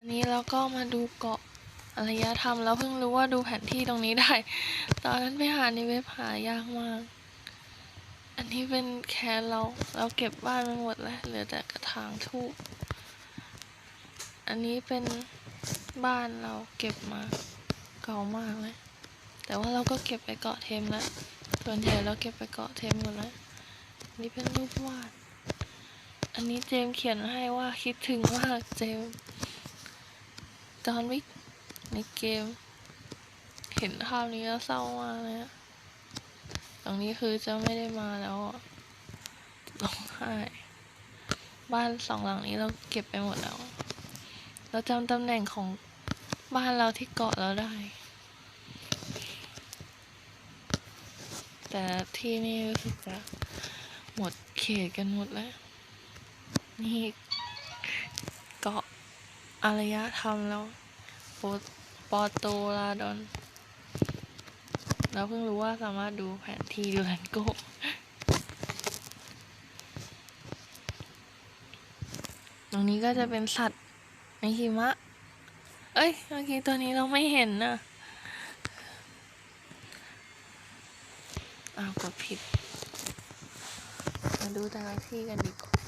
อันนี้เราก็มาดูเกาะอารยธรรมแล้วเพิ่งรู้ว่าดูแผนที่ตรงนี้ได้ ตอนนั้นไปหาในเว็บหายากมาก อันนี้เป็นแคนเราเราเก็บบ้านไปหมดแล้วเหลือแต่กระถางทูบอันนี้เป็นบ้านเราเก็บมาเก่ามากเลย แต่ว่าเราก็เก็บไปเกาะเทมแล้วส่วนใหญ่เราเก็บไปเกาะเทมหมดแล้วนนี้เป็นรูปวาด อันนี้เจมส์เขียนให้ว่าคิดถึงมากเจมส์ จอห์นวิกในเกม เห็นภาพนี้แล้วเศร้ามากเลยอะตรงนี้คือจะไม่ได้มาแล้วร้องไห้ บ้านสองหลังนี้เราเก็บไปหมดแล้ว เราจำตำแหน่งของบ้านเราที่เกาะเราได้ แต่ที่นี่รู้สึกจะหมดเขตกันหมดแล้ว นี่ อารยธรรมแล้วโปปอโตลาดอนเราเพิ่งรู้ว่าสามารถดูแผนที่ดูแลนโกตรงนี้ก็จะเป็นสัตว์ในหิมะ เอ้ยเมื่อกี้ตัวนี้เราไม่เห็นนะอ้าวกดผิด มาดูแต่ละที่กันดีกว่า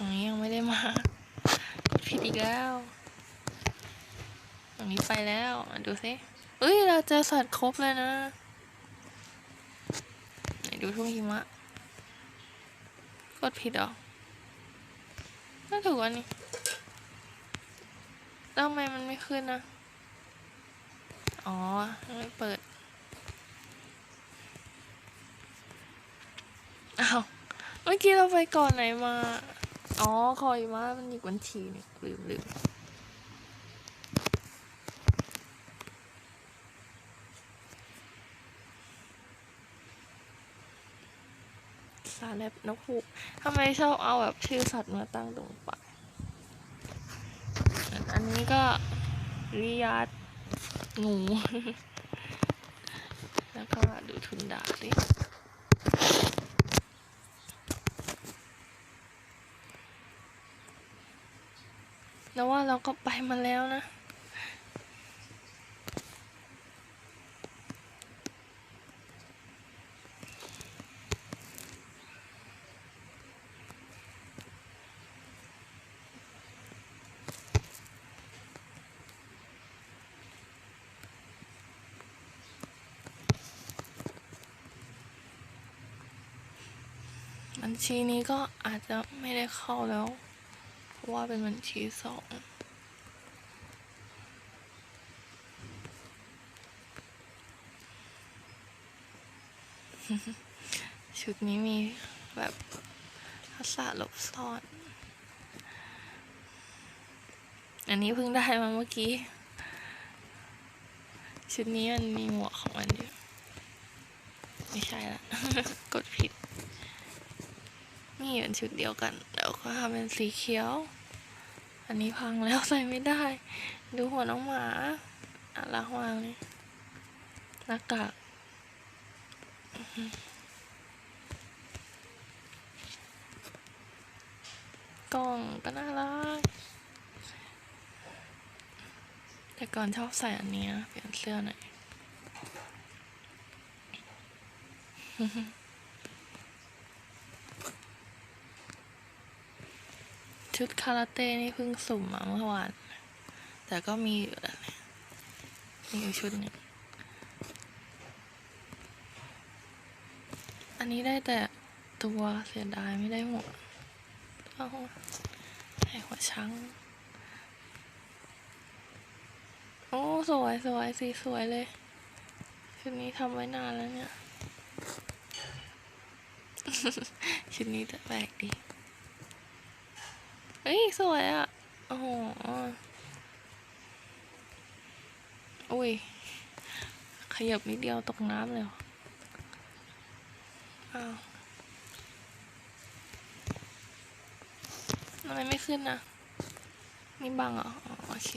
ตรงนี้ยังไม่ได้มากดผิดอีกแล้ว ตรงนี้ไปแล้วดูสิเอ้ย เราเจอสัตว์ครบเลยนะไหนดูทุ่งหิมะ กดผิดหรอน่าถูกอันนี้แล้วทำไมมันไม่ขึ้นนะ อ๋อ ไม่เปิด อ้าว เมื่อกี้เราไปก่อนไหนมา อ๋อคอยมามันอีกบัญชีนี่ลืมลืมซาแลบนกฮูกทำไมชอบเอาแบบชื่อสัตว์มาตั้งตรงปากอันนี้ก็ริยาดงู แล้วก็ดูทุนดาสิ แล้วว่าเราก็ไปมาแล้วนะ บัญชีนี้ก็อาจจะไม่ได้เข้าแล้ว ว่าเป็นบัญชีสองชุดนี้มีแบบทักษะหลบซ่อน อันนี้เพิ่งได้มาเมื่อกี้ ชุดนี้มันมีหมวกของมันอยู่ไม่ใช่ละ กดผิด นี่เป็นชุดเดียวกัน แล้วก็ทำเป็นสีเขียว อันนี้พังแล้วใส่ไม่ได้ ดูหัวน้องหมาอะรักมากเลยหน้ากากกล้องก็น่ารัก แต่ก่อนชอบใส่อันนี้เปลี่ยนเสื้อหน่อย ชุดคาราเต้นี่เพิ่งสุ่มมาเมื่อวาน แต่ก็มีอยู่มีอยู่ชุดหนึ่งอันนี้ได้แต่ตัวเสียดายไม่ได้หัวเอาให้หัวช้างโอ้สวยสวยสีสวยเลยชุดนี้ทำไว้นานแล้วเนี่ย ชุดนี้แต่แปลกดี เฮ้ยสวยอะ โอ้โห อุ้ย ขยับนิดเดียวตกน้ำเลยอ้าวทำไมไม่ขึ้นนะนี่บังเหรออ๋อโอเค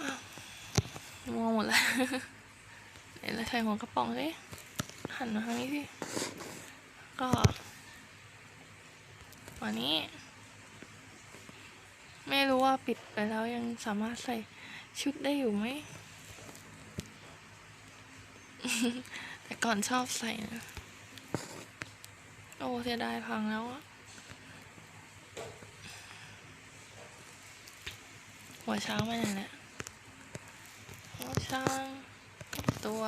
อ้าวมัวหมดแล้วไหนแล้วใส่หัวกระป๋องสิหันมาทางนี้สิก็ วันนี้ ไม่รู้ว่าปิดไปแล้วยังสามารถใส่ชุดได้อยู่ไหม แต่ก่อนชอบใส่นะ โอ้เสียดายพังแล้วอะหัวช้างไปไหนแหละหัวช้างตัว